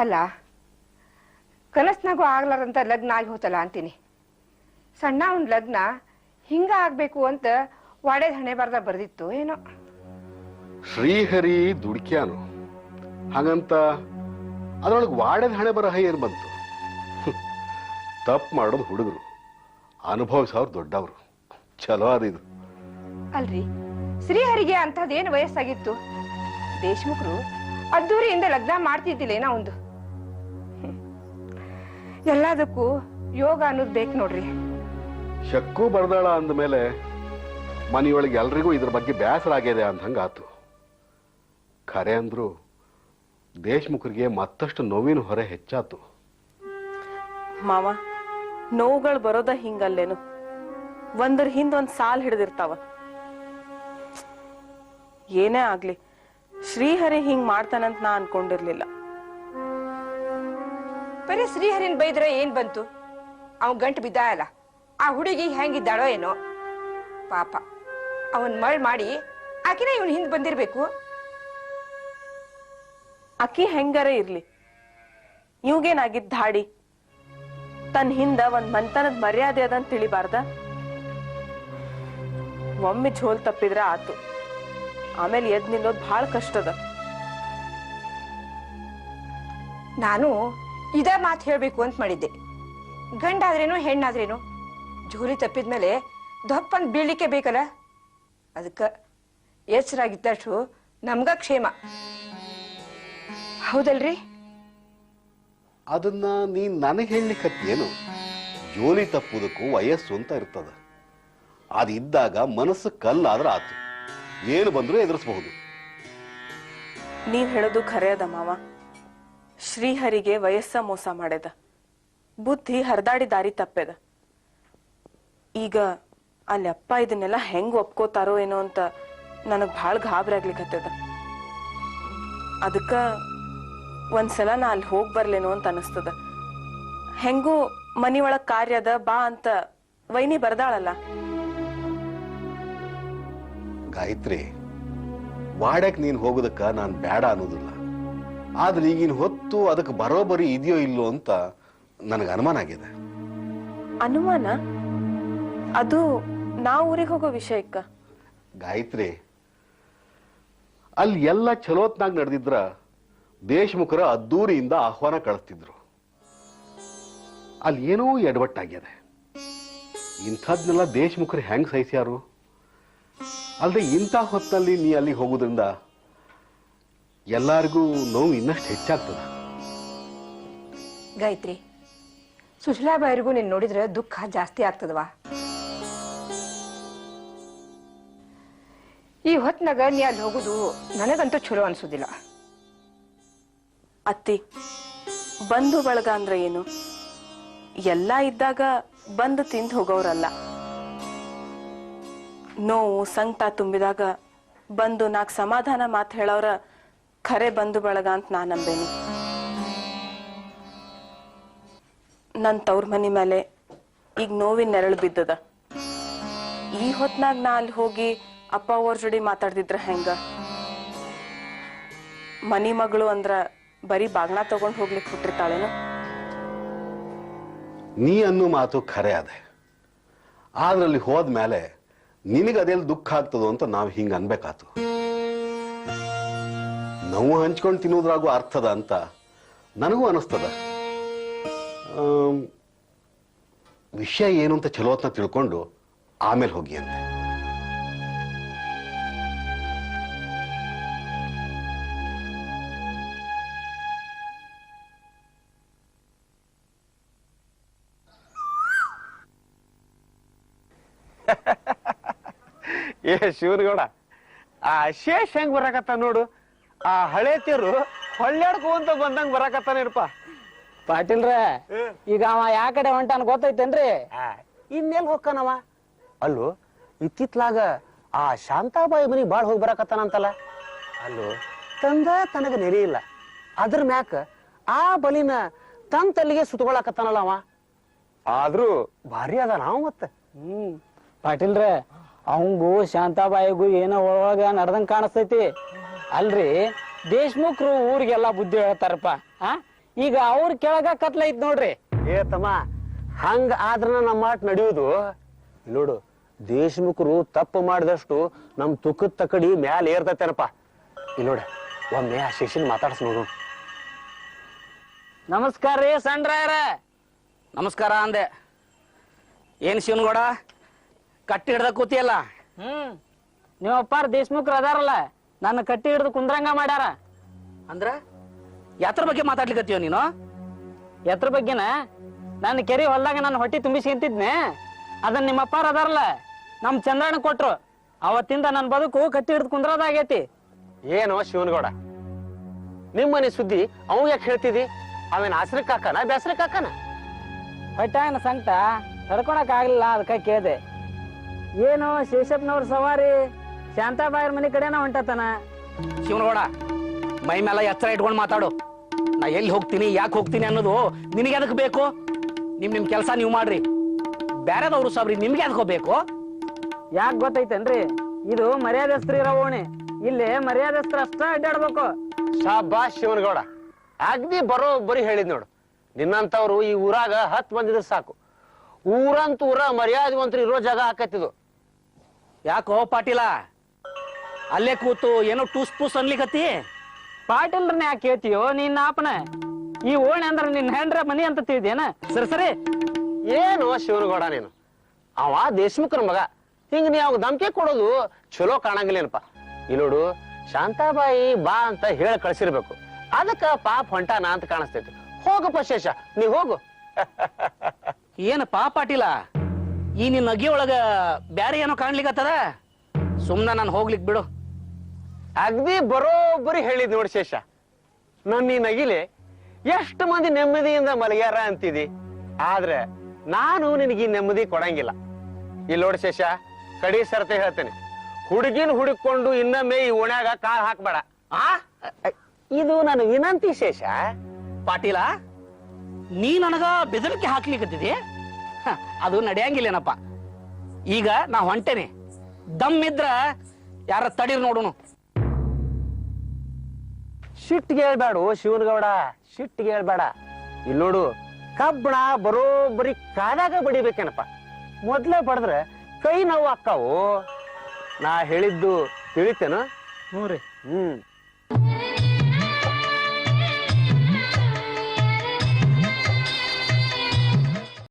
ಅಲ್ಲ ಕನಸ್ನಾಗೂ ಆಗ್ಲಾರಂತ ಲಗ್ನ ಆಗಿ ಹೋತಲ್ಲ ಅಂತೀನಿ. ಸಣ್ಣ ಒಂದು ಲಗ್ನ ಹಿಂಗ ಆಗ್ಬೇಕು ಅಂತ ವಾಡೇದ ಹಣೆ ಬರ್ದ ಬರ್ದಿತ್ತು ಏನೋ. ಶ್ರೀಹರಿ ದುಡ್ಕ್ಯಾನು. ಹಾಗಂತ ಅದ್ರೊಳಗೆ ವಾಡದ ಹಣೆ ಬರಹ ಏನು ಬಂತು? ತಪ್ಪು ಮಾಡೋದು ಹುಡುಗರು. ಅನುಭವಿಸೋರು ದೊಡ್ಡವರು. ಚಲೋ ಅದಿದು ಅಲ್ರಿ ಶ್ರೀಹರಿಗೆ ಅಂತದೇನು ವಯಸ್ಸಾಗಿತ್ತು? ದೇಶಮುಖರು ಅದ್ದೂರಿಯಿಂದ ಲಗ್ನ ಮಾಡ್ತಿದ್ದಿಲ್ಲೇನೋ ಒಂದು. ಎಲ್ಲದಕ್ಕೂ ಯೋಗ ಅನ್ನೋದು ಬೇಕು ನೋಡ್ರಿ. ಶಕ್ಕು ಬರ್ದಾಳ ಅಂದಮೇಲೆ ಮನೆಯೊಳಗೆ ಎಲ್ರಿಗೂ ಇದ್ರ ಬಗ್ಗೆ ಬೇಸರ ಆಗಿದೆ ಅಂದಂಗೆ ಆತು ಖರೆ ಅಂದ್ರು ದೇಶಮುಖರಿಗೆ ಮತ್ತಷ್ಟು ನೋವಿನ ಹೊರೆ ಹೆಚ್ಚಾತು. ಮಾವ ನೋವುಗಳು ಬರೋದ ಹಿಂಗಲ್ಲೇನು? ಒಂದ್ರ ಹಿಂದ್ ಒಂದ್ ಸಾಲ್ ಹಿಡಿದಿರ್ತಾವ. ಏನೇ ಆಗ್ಲಿ. ಶ್ರೀಹರಿ ಹಿಂಗ್ ಮಾಡ್ತಾನಂತ ನಾ ಅನ್ಕೊಂಡಿರ್ಲಿಲ್ಲ. ಬರೀ ಶ್ರೀಹರಿನ್ ಬೈದ್ರೆ ಏನ್ ಬಂತು? ಅವ್ ಗಂಟು ಬಿದ್ದ ಅಲ್ಲ ಆ ಹುಡುಗಿ ಹೆಂಗಿದ್ದಾಳೋ ಏನೋ? ಪಾಪ ಅವನ್ ಮಳ್ ಮಾಡಿ ಆಕಿನ ಇವನ್ ಹಿಂದ್ ಬಂದಿರ್ಬೇಕು? ಅಕ್ಕಿ ಹೆಂಗಾರ ಇರ್ಲಿ. ಇವ್ಗೇನಾಗಿದ್ದ ಧಾಡಿ ತನ್ ಹಿಂದ ಒಂದ್ ಮಂತನದ ಮರ್ಯಾದೆ ಅದಂತ ತಿಳಿಬಾರ್ದ? ಒಮ್ಮೆ ಝೋಲ್ ತಪ್ಪಿದ್ರ ಆತು. ಆಮೇಲೆ ಎದ್ ನಿಲ್ಲೋದು ಭಾಳ ಕಷ್ಟದ ನಾನು ಇದ ಮಾತು ಹೇಳ್ಬೇಕು ಅಂತ ಮಾಡಿದ್ದೆ. ಗಂಡಾದ್ರೇನು ಹೆಣ್ಣಾದ್ರೇನು? ಜೋಲಿ ತಪ್ಪಿದ್ಮೇಲೆ ದಪ್ಪಂದ್ ಬೀಳ್ಲಿಕ್ಕೆ ಬೇಕಲ್ಲ? ಅದಕ್ಕ ಎಚ್ಚರಾಗಿದ್ದಷ್ಟು ನಮ್ಗ ಕ್ಷೇಮ. ಹೌದಲ್ರಿ? ಅದನ್ನ ನೀ ನನಗೆ ಹೇಳಲಿಕ್ಕೇನು ಜೋಲಿ ತಪ್ಪುದಕ್ಕೂ ವಯಸ್ಸು ಅಂತ ಇರ್ತದ. ಅದಿದ್ದಾಗ ಮನಸ್ಸು ಕಲ್ಲಾದ್ರೆ ಆತು. ಏನು ಬಂದರೂ ಎದುರಿಸಬಹುದು. ನೀವ್ ಹೇಳೋದು ಖರೆ ಅದ ಮಾವ. ಶ್ರೀಹರಿಗೆ ವಯಸ್ಸ ಮೋಸ ಮಾಡ್ಯದ. ಬುದ್ಧಿ ಹರಿದಾಡಿ ದಾರಿ ತಪ್ಪೆದ. ಈಗ ಅಲ್ಲಿ ಅಪ್ಪ ಇದನ್ನೆಲ್ಲ ಹೆಂಗ್ ಒಪ್ಕೋತಾರೋ ಏನೋ ಅಂತ ನನಗ್ ಭಾಳ ಗಾಬರಿ ಆಗ್ಲಿಕ್ಕತ್ತದ ಅದಕ್ಕ ಒಂದ್ಸಲ ನಾ ಅಲ್ಲಿ ಹೋಗ್ ಬರ್ಲೇನೋ ಅಂತ ಅನಿಸ್ತದ. ಹೆಂಗೂ ಮನಿ ಒಳಗ್ ಕಾರ್ಯದ ಬಾ ಅಂತ ವೈನಿ ಬರ್ದಾಳಲ್ಲ. ಗಾಯತ್ರಿ ಮಾಡಕ್ ನೀನ್ ಹೋಗೋದಕ್ಕ ನಾನ್ ಬೇಡ ಅನ್ನೋದಿಲ್ಲ. ಆದ್ರೆ ಈಗಿನ ಹೊತ್ತು ಅದಕ್ಕೆ ಬರೋಬರಿ ಇದೆಯೋ ಇಲ್ಲೋ ಅಂತ ನನಗೆ ಅನುಮಾನ ಆಗಿದೆ. ಅನುಮಾನ? ಅದು ನಾ ಊರಿಗೆ ಹೋಗೋ ವಿಷಯಕ್ಕ? ಗಾಯತ್ರಿ ಅಲ್ಲಿ ಎಲ್ಲ ಚಲೋತ್ನಾಗ ನಡೆದಿದ್ರ ದೇಶಮುಖರ ಅದ್ದೂರಿಯಿಂದ ಆಹ್ವಾನ ಕಳಿಸ್ತಿದ್ರು. ಅಲ್ಲಿ ಏನೋ ಎಡವಟ್ಟಾಗ್ಯದೆ. ಇಂಥದ್ನೆಲ್ಲ ದೇಶಮುಖರು ಹೆಂಗ್ ಸಹಿಸ್ಯಾರು? ಅಲ್ಲದೆ ಇಂಥ ಹೊತ್ತಲ್ಲಿ ನೀ ಅಲ್ಲಿ ಹೋಗೋದ್ರಿಂದ ಎಲ್ಲರಿಗೂ ನೋವು ಇನ್ನಷ್ಟು ಹೆಚ್ಚಾಗ್ತದ. ಗಾಯತ್ರಿ ಸುಶೀಲಾಬಾಯಿರಿಗೂ ನೀನು ನೋಡಿದ್ರೆ ದುಃಖ ಜಾಸ್ತಿ ಆಗ್ತದವಾ? ಈ ಹೊತ್ನಾಗ ನೀ ಅಲ್ಲಿ ಹೋಗುದು ನನಗಂತೂ ಚಲೋ ಅನಿಸೋದಿಲ್ಲ. ಅತ್ತಿ ಬಂಧು ಬಳಗ ಅಂದ್ರೆ ಏನು? ಎಲ್ಲ ಇದ್ದಾಗ ಬಂದು ತಿಂದು ಹೋಗೋರಲ್ಲ. ನೋವು ಸಂಕಟ ತುಂಬಿದಾಗ ಬಂದು ನಾಕ್ ಸಮಾಧಾನ ಮಾತು ಹೇಳೋರ ಖರೆ ಬಂಧು ಬಳಗ ಅಂತ ನಾ ನಂಬೇನಿ. ನನ್ನ ತವ್ರ ಮನಿ ಮೇಲೆ ಈಗ ನೋವಿನ ನೆರಳು ಬಿದ್ದದ. ಈ ಹೊತ್ನಾಗ ನಾ ಅಲ್ಲಿ ಹೋಗಿ ಅಪ್ಪ ಅವ್ರ ಜೋಡಿ ಮಾತಾಡ್ದಿದ್ರ ಹೆಂಗ? ಮನಿ ಮಗಳು ಅಂದ್ರ ಬರೀ ಬಾಗ್ನ ತಗೊಂಡ್ ಹೋಗ್ಲಿಕ್ಕೆ ಹುಟ್ಟಿರ್ತಾಳೇನು? ನೀ ಅನ್ನೋ ಮಾತು ಖರೆ ಅದೆ ಆದ್ರಲ್ಲಿ ಹೋದ್ಮೇಲೆ ನಿನಗೆ ಅದೆಲ್ಲ ದುಃಖ ಆಗ್ತದೋ ಅಂತ ನಾವು ಹಿಂಗೆ ಅನ್ಬೇಕಾತು. ನೋವು ಹಂಚ್ಕೊಂಡು ತಿನ್ನೋದ್ರಾಗೂ ಅರ್ಥದ ಅಂತ ನನಗೂ ಅನಿಸ್ತದ. ವಿಷಯ ಏನು ಅಂತ ಚಲೋತ್ನ ತಿಳ್ಕೊಂಡು ಆಮೇಲೆ ಹೋಗಿ ಅಂತೆ ಏ ಶಿವನಗೌಡ ಆ ಶೇಷ್ ಹೆಂಗ್ ಬರಾಕತ್ತ ನೋಡು? ಆ ಹಳೆ ತೇರು ಹೊಳ್ಳ್ಯಾಡ್ಕೊಂತ ಬಂದಂಗ್ ಬರಾಕತ್ತಾನೇನಪ್ಪ ಪಾಟೀಲ್ರ ಈಗ ಅವ ಯಾ ಕಡೆ ಹೊಂಟಾನ ಗೊತ್ತೈತೇನ್ರಿ? ಇನ್ನೆಲ್ ಹೋಗ್ಕನವ ಅಲ್ಲು ಇತ್ತಿತ್ಲಾಗ ಆ ಶಾಂತಾಬಾಯಿ ಮನಿ ಬಾಳ್ ಹೋಗಿ ಬರಾಕತ್ತಾನಂತಲ್ಲ ಅಲ್ಲೋ ತಂದ ತನಗ ನೆರೆ ಇಲ್ಲ. ಅದ್ರ ಮ್ಯಾಕ ಆ ಬಲಿನ ತನ್ ತಲ್ಲಿಗೆ ಸುತ್ಕೊಳಕತ್ತಾನಲ್ಲ ಅವ. ಆದ್ರೂ ಭಾರಿ ಅದ ನಾವು ಮತ್ತೆ. ಹ್ಮ್. ಪಾಟೀಲ್ರ ಅವಂಗೂ ಶಾಂತಾಬಾಯಿಗೂ ಏನೋ ಒಳಗ ನಡ್ದಂಗ್ ಕಾಣಿಸ್ತೈತಿ. ಅಲ್ರಿ? ದೇಶ್ಮುಖ್ರು ಊರಿಗೆಲ್ಲ ಬುದ್ಧಿ ಹೇಳ್ತಾರಪ್ಪ. ಆ? ಈಗ ಅವ್ರ ಕೆಳಗ ಕತ್ಲ ಐತ್ ನೋಡ್ರಿ. ಏ ತಮ್ಮ ಹಂಗ ಆದ್ರ ನಮ್ಮ ಮಾಟ್ ನಡೆಯುವುದು ನೋಡು ದೇಶಮುಖರು ತಪ್ಪು ಮಾಡಿದಷ್ಟು ನಮ್ ತುಕ್ಕದ ತಕಡಿ ಮ್ಯಾಲ ಏರ್ತೈತೇನಪ್ಪ. ಇಲ್ಲಿ ನೋಡ ಒಮ್ಮೆ ಆ ಶಿಷ್ಯನ್ ಮಾತಾಡ್ಸ್ ನೋಡು. ನಮಸ್ಕಾರ ರೀ ಸಣ್ಣ ನಮಸ್ಕಾರ ಅಂದೆ. ಏನ್ ಶಿವನಗೌಡ? ಕಟ್ಟಿ ಹಿಡ್ದ ಕೂತಿಯಲ್ಲ? ಹ್ಮ್. ನಿಮ್ಮ ಅಪ್ಪಾರ ದೇಶ್ಮುಖ್ರು ಅದಾರಲ್ಲ ನನ್ನ ಕಟ್ಟಿ ಹಿಡ್ದು ಕುಂದ್ರಂಗ ಮಾಡ್ಯಾರ. ಅಂದ್ರ? ಯಾತ್ರ ಬಗ್ಗೆ ಮಾತಾಡ್ಲಿಕತ್ತೀವ ನೀನು? ಎತ್ರ ಬಗ್ಗೆನ? ನನ್ನ ಕೆರೆ ಹೊಲ್ದಾಗ ನಾನು ಹೊಟ್ಟಿ ತುಂಬಿಸ್ಕೊಂತಿದ್ನೆ ಅದನ್ನ ನಿಮ್ಮ ಅಪ್ಪಾರ ಅದಾರಲ್ಲ ನಮ್ ಚಂದ್ರಣ್ಣ ಕೊಟ್ರು. ಅವತ್ತಿಂದ ನನ್ನ ಬದುಕು ಕಟ್ಟಿ ಹಿಡ್ದು ಕುಂದ್ರದಾಗೈತಿ. ಏನೋ ಶಿವನಗೌಡ? ನಿಮ್ಮನೆ ಸುದ್ದಿ ಅವ್ ಯಾಕೆ ಹೇಳ್ತಿದಿ? ಅವೇನ್ ಆಸರಕ್ ಹಾಕನ ಬೇಸರಕ್ ಹಾಕನ ಹೊಟ್ಟಾಯನ ಸಂಕಟ ತಡ್ಕೊಳಕ್ ಆಗ್ಲಿಲ್ಲ ಅದಕ್ಕ ಕೇಳ್ದೆ. ಏನು ಶೇಷಪ್ಪನವ್ರ ಸವಾರಿ ಶಾಂತಾಬಾಯರ್ ಮನೆ ಕಡೆನ ಹೊಂಟತನ? ಶಿವನಗೌಡ ಮೈ ಮೇಲೆ ಎಚ್ಚರ ಇಟ್ಕೊಂಡು ಮಾತಾಡು. ನಾ ಎಲ್ಲಿ ಹೋಗ್ತೀನಿ ಯಾಕೆ ಹೋಗ್ತೀನಿ ಅನ್ನೋದು ನಿನಗೆ ಅದಕ್ಕೆ ಬೇಕು? ನಿಮ್ ನಿಮ್ ಕೆಲಸ ನೀವು ಮಾಡ್ರಿ. ಬೇರೆದವ್ರು ಸಾಬ್ರಿ ನಿಮ್ಗೆ ಅದಕ್ಕೆ ಬೇಕು? ಯಾಕೆ ಗೊತ್ತೈತೇನ್ರಿ? ಇದು ಮರ್ಯಾದಸ್ತ್ರ ಇರೋ ಓಣಿ ಇಲ್ಲಿ ಮರ್ಯಾದಸ್ತ್ರ ಅಷ್ಟ ಅಡ್ಡಾಡ್ಬೇಕು. ಸಾಬಾ ಶಿವನಗೌಡ ಅಗ್ದಿ ಬರೀ ಹೇಳಿದ್ ನೋಡು. ನಿನ್ನಂತವ್ರು ಈ ಊರಾಗ ಹತ್ತು ಬಂದಿದ್ರೆ ಸಾಕು. ಊರಂತ ಊರ ಮರ್ಯಾದೆವಂತರು ಇರೋ ಜಾಗ ಆಕತ್ತಿದು ಯಾಕೋ ಪಾಟೀಲ? ಅಲ್ಲೇ ಕೂತು ಏನೋ ಟೂಸ್ ಪೂಸ್ ಅನ್ಲಿಕತ್ತಿ? ಪಾಟೀಲ್ರನ್ನ ಯಾಕೆ ಕೇಳ್ತೀಯೋ ನಿನ್ನ ಆಪನ ಈ ಓಣೆ ಅಂದ್ರ ನಿನ್ನ ಹೆಂಡ್ರ ಮನಿ ಅಂತ ತಿಳಿದೇನ ಸರಿ ಸರಿ. ಏನು ಶಿವನಗೌಡ ನೀನು? ಅವ ದೇಶಮುಖನ ಮಗ. ಹಿಂಗ ನೀ ಅವಾಗ ಧಮಕಿ ಕೊಡೋದು ಚಲೋ ಕಾಣಂಗಿಲ್ಲೇನಪ್ಪ. ಇಲ್ಲಿ ನೋಡು ಶಾಂತಾಬಾಯಿ ಬಾ ಅಂತ ಹೇಳಿ ಕಳ್ಸಿರ್ಬೇಕು. ಅದಕ್ಕ ಪಾಪ ಹೊಂಟಾನ ಅಂತ ಕಾಣಿಸ್ತೈತಿ. ಹೋಗಪ್ಪ ಶೇಷ ನೀ ಹೋಗು. ಏನಪ್ಪಾ ಪಾಟೀಲ? ಈ ನಿನ್ನ ಅಗಿ ಒಳಗ ಬ್ಯಾರೆ ಏನೋ ಕಾಣ್ಲಿಕ್ಕತ್ತದ ಸುಮ್ನ ನಾನು ಹೋಗ್ಲಿಕ್ ಬಿಡು. ಅಗ್ದಿ ಬರೋಬ್ಬರಿ ಹೇಳಿದ್ ನೋಡಿ ಶೇಷ. ನನ್ನ ಈ ನಗಿಲೆ ಎಷ್ಟು ಮಂದಿ ನೆಮ್ಮದಿಯಿಂದ ಮಲಗ್ಯಾರ ಅಂತಿದಿ. ಆದ್ರೆ ನಾನು ನಿನಗೆ ಈ ನೆಮ್ಮದಿ ಕೊಡಂಗಿಲ್ಲ. ಇಲ್ಲಿ ನೋಡಿ ಶೇಷ ಕಡಿ ಸರ್ತೆ ಹೇಳ್ತೇನೆ. ಹುಡುಗಿನ ಹುಡುಕೊಂಡು ಇನ್ನೊಮ್ಮೆ ಈ ಓಣ್ಯಾಗ ಕಾಲ್ ಹಾಕ್ಬೇಡ. ಆ? ಇದು ನನ್ನ ವಿನಂತಿ ಶೇಷ. ಪಾಟೀಲ ನೀ ನನಗ ಬೆದರಿಕೆ ಹಾಕ್ಲಿಕ್ಕೆ ಅದು ನಡೆಯಂಗಿಲ್ಲೇನಪ್ಪ. ಈಗ ನಾ ಹೊಂಟೇನೆ. ದಮ್ ಇದ್ರ ಯಾರ ತಡೀರ್ ನೋಡುನು. ಸಿಟ್ಟಿಗೆ ಹೇಳ್ಬೇಡು ಶಿವನಗೌಡ ಸಿಟ್ಟಿಗೆ ಹೇಳ್ಬೇಡ ಇಲ್ಲಿ ನೋಡು ಕಬ್ಬಣ ಬರೋಬ್ಬರಿ ಕಾದಾಗ ಬಡಿಬೇಕೇನಪ್ಪ. ಮೊದ್ಲೇ ಬಡದ್ರೆ ಕೈ ನೋವು ಅಕ್ಕಾವು ನಾ ಹೇಳಿದ್ದು ತಿಳಿತೇನು? ಹ್ಞೂ ರೀ. ಹ್ಮ್.